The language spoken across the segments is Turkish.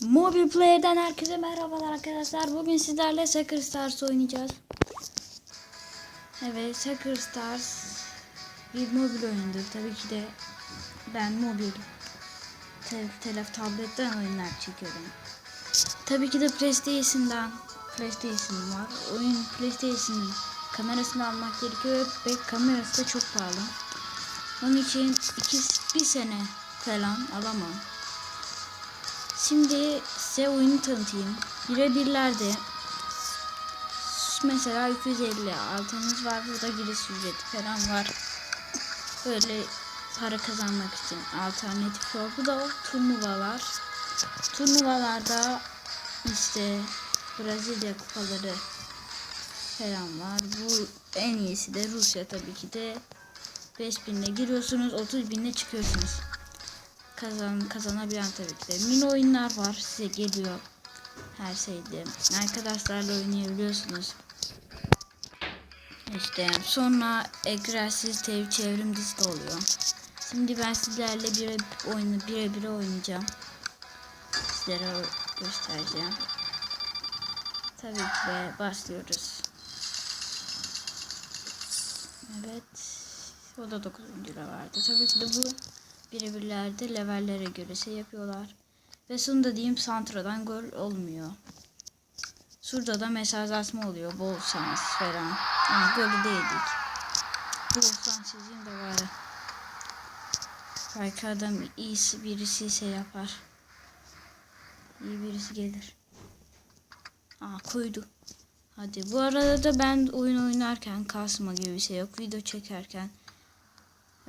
Mobil Player'den herkese merhabalar arkadaşlar. Bugün sizlerle Soccer Stars oynayacağız. Evet, Soccer Stars bir mobil oyundur. Tabii ki de ben mobil te telef tabletten oyunlar çekiyorum. Tabii ki de PlayStation'dan PlayStation var. Oyun PlayStation'ın kamerasını almak gerekiyor ve kamerası da çok pahalı. Onun için iki, bir sene falan alamam. Şimdi size oyunu tanıtayım. Birebirlerde mesela 250 altınız var. Burada giriş ücreti falan var. Böyle para kazanmak için alternatif yol. Bu da o turnuvalar. Turnuvalarda işte Brezilya kupaları falan var. Bu en iyisi de Rusya tabii ki de 5000 ile giriyorsunuz 30 binle çıkıyorsunuz kazan kazanabilen tabii ki de. Mini oyunlar var size geliyor. Her şeyde. Arkadaşlarla oynayabiliyorsunuz. İşte sonra egzersiz tev çevrim dizisi de oluyor. Şimdi ben sizlerle bir oyunu birebir oynayacağım. Sizlere göstereceğim. Tabii ki de başlıyoruz. Evet. O da 9. vardı. Tabii ki de bu birebirlerde levellere göre şey yapıyorlar. Ve sonunda diyeyim santradan gol olmuyor. Şurada da mesajlaşma oluyor. Bol şans falan. Ama golü değildik. Bol şans yazayım da bari. Belki adam iyisi birisi şey yapar. İyi birisi gelir. Aa koydu. Hadi bu arada da ben oyun oynarken kasma gibi bir şey yok. Video çekerken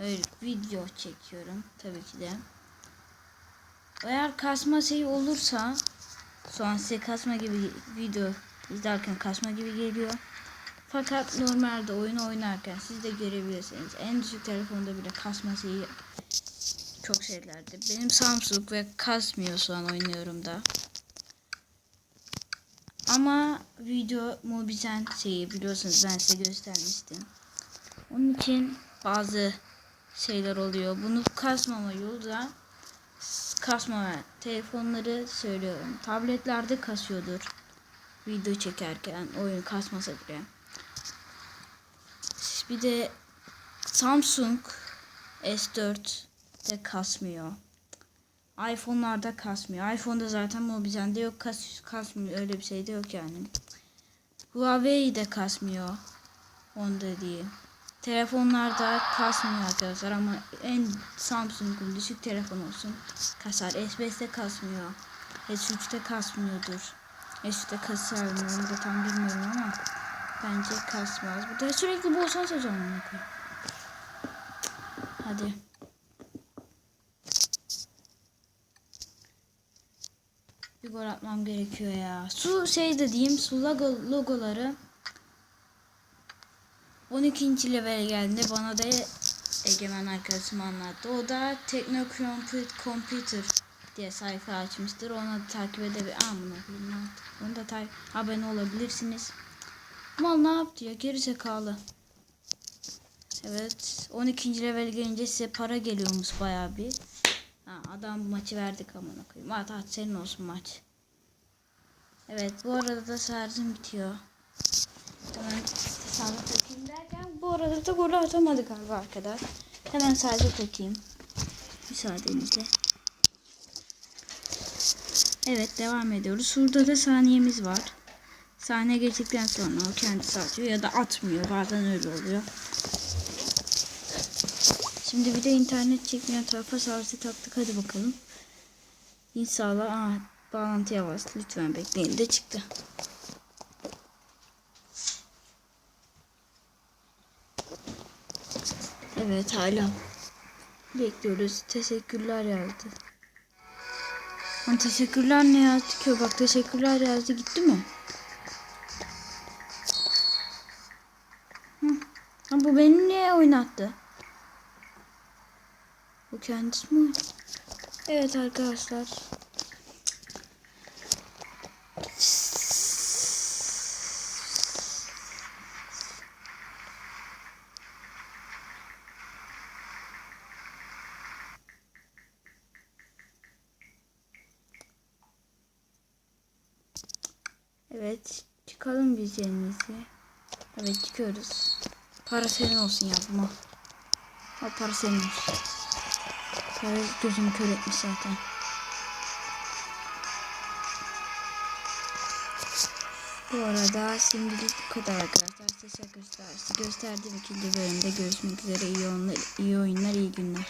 öyle video çekiyorum tabii ki de. Eğer kasma şey olursa şu an size kasma gibi video izlerken kasma gibi geliyor. Fakat normalde oyun oynarken siz de görebilirsiniz. En düşük telefonda bile kasma şeyi çok şeylerdi. Benim Samsung ve kasmıyor şu an oynuyorum da. Ama video Mobizen şeyi biliyorsunuz ben size göstermiştim. Onun için bazı şeyler oluyor. Bunu kasmama yolu da kasmama telefonları söylüyorum. Tabletlerde kasıyordur. Video çekerken oyun kasmasa bile. Bir de Samsung S4 de kasmıyor. iPhone'larda kasmıyor. iPhone'da zaten Mobizen'de yok kas, kasmıyor. Öyle bir şey de yok yani. Huawei de kasmıyor. Onda değil. Telefonlarda kasmıyor arkadaşlar ama en Samsung'un düşük telefon olsun kasar. S5'te kasmıyor. S3'te kasmıyordur. S3'te kasar mı onu da tam bilmiyorum ama bence kasmaz. Bu da sürekli bol şans hocam. Hadi. Bir gol atmam gerekiyor ya. Su şey de diyeyim su logo, logoları 12. level geldiğinde bana da Egemen arkadaşım anlattı. O da Techno Computer diye sayfa açmıştır. Onu da takip edebilir. Aa bunu Onu da takip abone olabilirsiniz. Mal ne yaptı ya? Geri zekalı. Evet. 12. level gelince size para geliyormuş bayağı bir. Ha, adam maçı verdik amına koyayım. At at senin olsun maç. Evet bu arada da şarjım bitiyor. Hemen sağlık bu arada da golü atamadık galiba arkadaş. Hemen sadece takayım. Müsaadenizle. Evet devam ediyoruz. Şurada da saniyemiz var. Saniye geçtikten sonra o kendisi atıyor ya da atmıyor. Bazen öyle oluyor. Şimdi bir de internet çekmeyen tarafa sarsı taktık. Hadi bakalım. İnşallah aa, bağlantı yavaş. Lütfen bekleyin de çıktı. Evet hala bekliyoruz. Teşekkürler yazdı. Lan teşekkürler ne yazdı ki? Bak teşekkürler yazdı gitti mi? Hı. Ha, bu beni niye oynattı? Bu kendisi mi? Evet arkadaşlar. Evet. Çıkalım biz yerimizi. Evet çıkıyoruz. Para senin olsun ya bu mal. Al para senin olsun. Para gözümü kör etmiş zaten. Bu arada şimdilik bu kadar arkadaşlar. Teşekkür gösterdiğim ikinci bölümde görüşmek üzere. İyi oyunlar, iyi oyunlar, iyi günler.